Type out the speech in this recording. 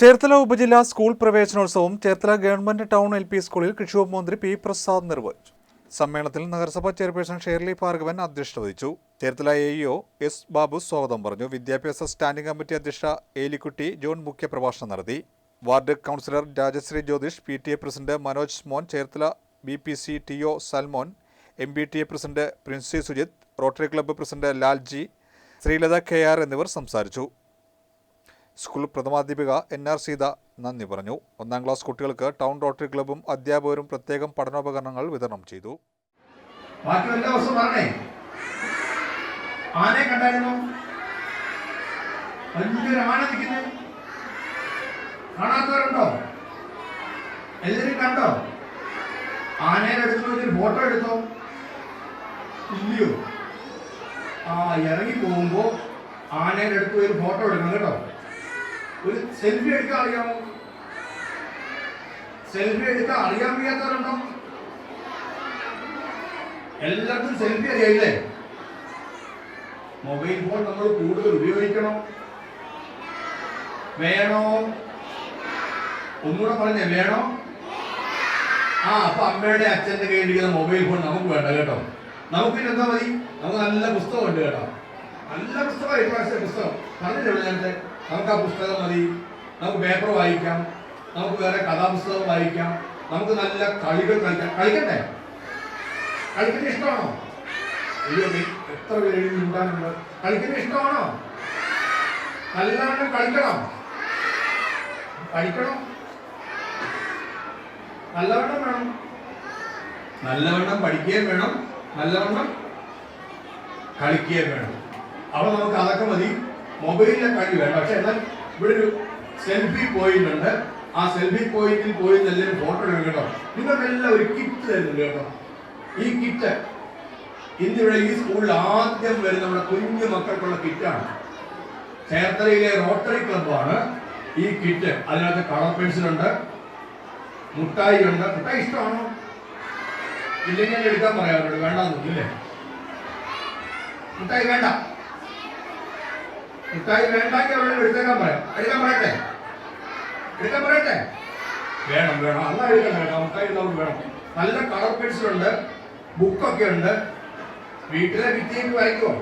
ചേർത്തല ഉപജില്ലാ സ്കൂൾ പ്രവേശനോത്സവം Cherthala government town L P സ്കൂളിൽ കൃഷിവകുപ്പ് മന്ത്രി പി പ്രസാദ് നിർവഹിച്ചു. സമ്മേളനത്തിൽ നഗരസഭാ ചെയർപേഴ്സൺ ഷേർലി ഭാർഗവൻ അധ്യക്ഷത വഹിച്ചു. Cherthala A E O S Babu സ്വാഗതം പറഞ്ഞു. വിദ്യാഭ്യാസ സ്റ്റാൻഡിംഗ് കമ്മിറ്റി അധ്യക്ഷ ഏലിക്കുട്ടി ജോൺ മുഖ്യപ്രഭാഷണം നടത്തി. Ward councillor Rajasree Jyothish P T A president Manoj Mon Cherthala B P C T O Salmon M B T A president Princy Sujith Rotary club president Lalji Sreelatha K R എന്നിവർ സംസാരിച്ചു. School പ്രഥമാധ്യാപിക N R Seetha നന്ദി പറഞ്ഞു. ഒന്നാം class കുട്ടികൾക്ക് town rotary ക്ലബ്ബും അധ്യാപകരും പ്രത്യേകം പഠനോപകരണങ്ങൾ വിതരണം ചെയ്തു. എല്ലാവരും കണ്ടോ? ഫോട്ടോ ഇല്ലയോ? ആ ഇറങ്ങി പോകുമ്പോ ആനയുടെ അടുത്ത് ഒരു ഫോട്ടോ എടുക്കണം കേട്ടോ. ഒരു സെൽഫി എടുക്കാൻ അറിയാമോ? സെൽഫി എടുക്കാൻ അറിയാൻ വയ്യാത്തവരുണ്ടോ? എല്ലാവർക്കും സെൽഫി അറിയായില്ലേ മൊബൈൽ ഫോൺ നമ്മൾ കൂടുതൽ ഉപയോഗിക്കണം. വേണോ? ഒന്നുകൂടെ പറഞ്ഞേ വേണോ? ആ അപ്പൊ അമ്മയുടെ അച്ഛന്റെ കയ്യിലിരിക്കുന്ന മൊബൈൽ ഫോൺ നമുക്ക് വേണ്ട കേട്ടോ. നമുക്ക് പിന്നെ എന്താ മതി? നമുക്ക് നല്ല പുസ്തകം ഉണ്ട് കേട്ടോ. നല്ല പുസ്തകം ഇപ്രാവശ്യത്തെ പുസ്തകം. പറഞ്ഞില്ലേ നേരത്തെ? നമുക്ക് ആ പുസ്തകം മതി. നമുക്ക് പേപ്പർ വായിക്കാം. നമുക്ക് വേറെ കഥാപുസ്തകം വായിക്കാം. നമുക്ക് നല്ല കളികൾ കളിക്കാം. കളിക്കണ്ടേ? കളിക്കുന്നത് ഇഷ്ടമാണോ? എത്ര പേര് ഉണ്ടാകുന്നുണ്ട് കളിക്കുന്നത് ഇഷ്ടമാണോ? നല്ലവണ്ണം കളിക്കണം. കളിക്കണം. നല്ലവണ്ണം വേണം. നല്ലവണ്ണം പഠിക്കുകയും വേണം. നല്ലവണ്ണം കളിക്കുകയും വേണം. അപ്പൊ നമുക്ക് അതൊക്കെ മതി. മൊബൈലിലെ കളി വേണ്ട പക്ഷെ എന്നാൽ ഇവിടെ ഒരു സെൽഫി പോയിന്റ് ഉണ്ട്. ആ സെൽഫി പോയിന്റിൽ പോയി എല്ലാവരും ഫോട്ടോ എടുക്കണം കേട്ടോ. നിങ്ങൾക്കെല്ലാം ഒരു കിറ്റ് തരുന്നുണ്ട് കേട്ടോ. ഈ കിറ്റ് ഇന്നിവിടെ ഈ സ്കൂളിൽ ആദ്യം വരുന്ന നമ്മുടെ കുഞ്ഞു മക്കൾക്കുള്ള കിറ്റാണ് ചേർത്തലയിലെ റോട്ടറി ക്ലബ്ബാണ് ഈ കിറ്റ് അതിനകത്ത് കളർ പെൻസിലുണ്ട് മുട്ടായി ഉണ്ട്. മുട്ടായി ഇഷ്ടമാണോ? ഇല്ലെങ്കിൽ എടുക്കാൻ പറയാം വേണ്ടെന്നു വേണ്ടെന്ന് ഇല്ലേ? മുട്ടായി വേണ്ട. മുട്ടായി വേണ്ടെങ്കിൽ അവരോട് എടുത്തേക്കാൻ പറയാം. എടുക്കാൻ പറയട്ടെ? എടുക്കാൻ പറയട്ടെ? വേണം വേണം. അല്ല എടുക്കണം കേട്ടോ നമുക്ക് വേണം. നല്ല കളർ പെൻസിലുണ്ട് ബുക്കൊക്കെ ഉണ്ട്. വീട്ടിലെ വിദ്യയൊക്കെ വായിക്കുമോ